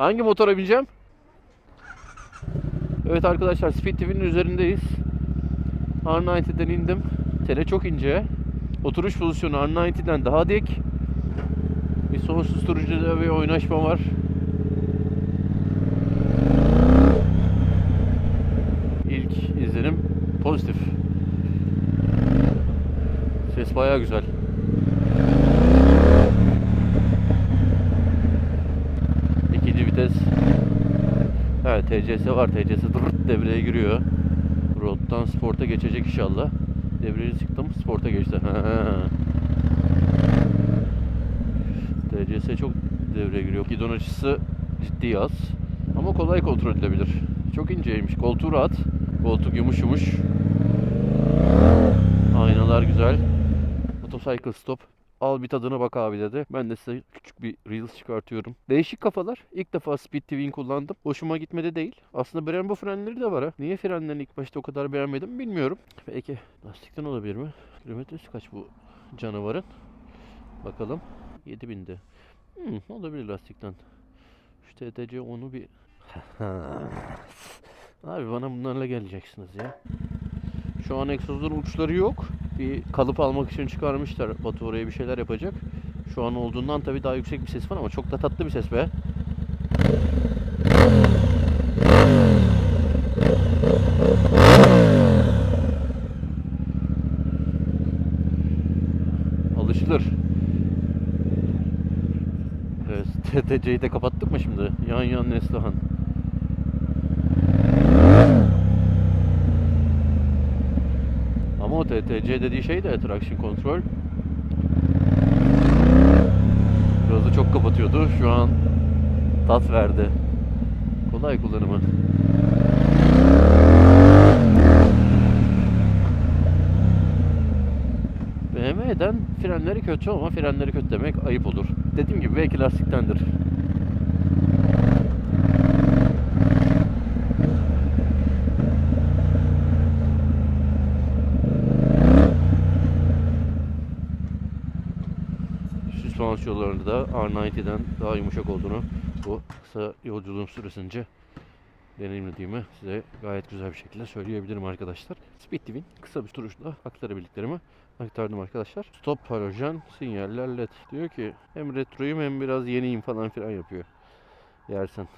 Hangi motora bineceğim? Evet arkadaşlar Speed TV'nin üzerindeyiz. R90'den indim. Tele çok ince. Oturuş pozisyonu R90'den daha dik. Bir son susturucuda bir oynaşma var. İlk izlenim pozitif. Ses bayağı güzel. Evet TCS var. TCS dırt devreye giriyor. Road'dan sporta geçecek inşallah. Devreye çıktım sporta geçti. TCS çok devreye giriyor. Gidon açısı ciddi az. Ama kolay kontrol edilebilir. Çok inceymiş. Koltuğu rahat. Koltuk yumuş yumuş. Aynalar güzel. Motorcycle stop. Al bir tadına bak abi dedi. Ben de size küçük bir Reels çıkartıyorum. Değişik kafalar. İlk defa Speed TV'nin kullandım. Hoşuma gitmedi değil. Aslında Brembo frenleri de var ha. Niye frenlerini ilk başta o kadar beğenmedim bilmiyorum. Belki lastikten olabilir mi? Kilometresi kaç bu canavarın? Bakalım. 7000'de. Hmm, olabilir lastikten. Şu TTC onu bir... Abi bana bunlarla geleceksiniz ya. Şu an egzozun uçları yok. Bir kalıp almak için çıkarmışlar. Batu oraya bir şeyler yapacak. Şu an olduğundan tabii daha yüksek bir ses var ama çok da tatlı bir ses be. Alışılır. Evet, TTC'yi de kapattık mı şimdi? Yan yan Neslihan. TTC dediği şey de traction control. Gazı çok kapatıyordu. Şu an tat verdi. Kolay kullanımı. BMW'den frenleri kötü ama frenleri kötü demek ayıp olur. Dediğim gibi belki lastiktendir. Süspansiyonlarında da R90'den daha yumuşak olduğunu bu kısa yolculuğum süresince deneyimlediğimi size gayet güzel bir şekilde söyleyebilirim arkadaşlar. Speed TV'nin kısa bir turuşla aktarabildiklerimi aktardım arkadaşlar. Stop halojen sinyaller led. Diyor ki hem retroyum hem biraz yeniyim falan filan yapıyor. Yersen.